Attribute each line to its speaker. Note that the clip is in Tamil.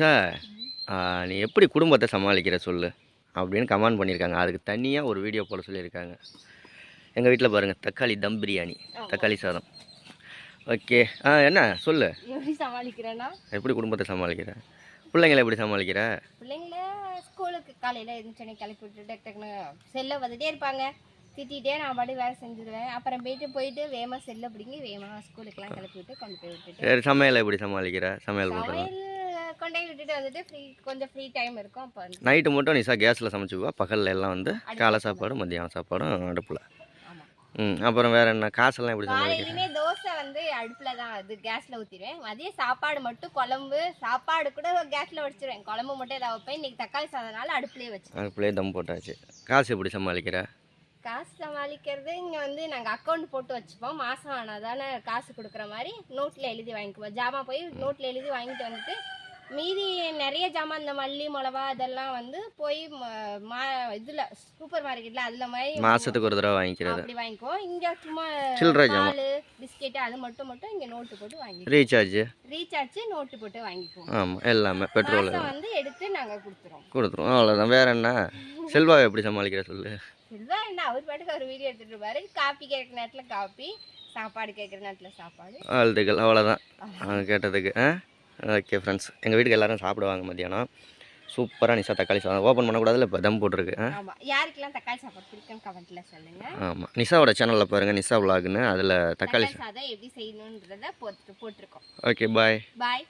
Speaker 1: சார் நீ எப்படி குடும்பத்தை சமாளிக்கிற சொல்லு அப்படின்னு கமெண்ட் பண்ணியிருக்காங்க. அதுக்கு தனியாக ஒரு வீடியோ போட சொல்லியிருக்காங்க. எங்கள் வீட்டில் பாருங்கள் தக்காளி தம் பிரியாணி தக்காளி சாதம். ஓகே ஆ என்ன சொல்லு.
Speaker 2: எப்படி சமாளிக்கிறேன்னா?
Speaker 1: எப்படி குடும்பத்தை சமாளிக்கிற? பிள்ளைங்களை எப்படி சமாளிக்கிற?
Speaker 2: பிள்ளைங்கள ஸ்கூலுக்கு காலையில் எழுந்துச்சோடனே கிளப்பி விட்டு டக்கு டக்குன்னு செல்லை வந்துட்டே இருப்பாங்க. திட்டிகிட்டே நான் பாட்டு வேலை செஞ்சுருவேன். அப்புறம் போயிட்டு போயிட்டு வேகமாக செல்லை பிடிங்கி வேகமாக ஸ்கூலுக்குலாம் கிளப்பி விட்டு கொண்டு போய் விட்டுட்டு.
Speaker 1: சரி சமையலை எப்படி சமாளிக்கிற? சமையல்
Speaker 2: சமையல் கொண்டு விட்டுட்டு வந்துட்டு ஃப்ரீ கொஞ்சம் ஃப்ரீ டைம் இருக்கும் அப்போ வந்து
Speaker 1: நைட்டு மட்டும் நிசா கேஸில் சமைச்சுக்குவா பகலில் எல்லாம் வந்து காலை சாப்பாடு மதியானம் சாப்பாடும் அடுப்பில். ம் அப்புறம் வேறு என்ன? காசெல்லாம் எப்படி
Speaker 2: காலையிலுமே தோசை வந்து அடுப்பில் தான் அது கேஸில் ஊற்றிடுவேன் மதியம் சாப்பாடு மட்டும் குழம்பு சாப்பாடு கூட கேஸில் வடிச்சிருவேன். குழம்பு மட்டும் ஏதாவது வைப்பேன். இன்னைக்கு தக்காளி சாதனால அடுப்புலேயே வச்சு
Speaker 1: அடுப்புலேயே தம் போட்டாச்சு. காசு எப்படி சமாளிக்கிற?
Speaker 2: காசு சமாளிக்கிறது இங்கே வந்து நாங்கள் அக்கௌண்ட் போட்டு வச்சுப்போம். மாதம் ஆனால் தானே காசு கொடுக்குற மாதிரி நோட்டில் எழுதி வாங்கிக்குவோம். ஜாமான் போய் நோட்டில் எழுதி வாங்கிட்டு வந்துட்டு மீதி நிறைய ஜாமான் இந்த மல்லி மிளவா இதெல்லாம் வந்து போய் ம- இதில் சூப்பர் மார்க்கெட்டில் அதில் மாதிரி
Speaker 1: மாதத்துக்கு ஒரு தடவை வாங்கிக்கிறது.
Speaker 2: அப்படி வாங்கிக்குவோம் இங்கே சும்மா
Speaker 1: சில்லறை ஜாமான்.
Speaker 2: பிஸ்கெட்டு அது மட்டும் மட்டும் இங்கே நோட்டு போட்டு வாங்கிக்குவோம்
Speaker 1: ரீசார்ஜ்
Speaker 2: ரீசார்ஜ் நோட்டு போட்டு வாங்கிக்குவோம்
Speaker 1: ஆமாம் எல்லாமே பெட்ரோல்
Speaker 2: வந்து எடுத்து நாங்கள் கொடுத்துருவோம்.
Speaker 1: கொடுத்துருவோம். அவ்வளோதான் வேற என்ன? செல்வாவை எப்படி சமாளிக்கிற சொல்லு.
Speaker 2: இதுதான் என்ன அவர் பாட்டுக்கு ஒரு வீடியோ எடுத்துட்டு இருப்பாரு. காப்பி கேட்குற நேரத்தில் காப்பி சாப்பாடு கேட்குற நேரத்தில் சாப்பாடு.
Speaker 1: அவ்வளோதான் அவங்க கேட்டதுக்கு ஆ? ஓகே ஃப்ரெண்ட்ஸ் எங்கள் வீட்டுக்கு எல்லாரும் சாப்பிடுவாங்க மத்தியானம். சூப்பராக நிசா தக்காளி சாதம். ஓப்பன் பண்ணக்கூடாதுல இப்போ தம் போட்டிருக்கு.
Speaker 2: யாருக்கெல்லாம் தக்காளி சாப்பாடு பிடிக்கும்னு கமெண்ட்ல சொல்லுங்க.
Speaker 1: ஆமாம் நிசாவோட சேனலில் பாருங்கள் நிசா விலாகுன்னு அதில் தக்காளி
Speaker 2: தக்காளி சாதம் எப்படி செய்யணுன்றத போட்டு போட்டிருக்கோம்.
Speaker 1: ஓகே பாய்
Speaker 2: பாய்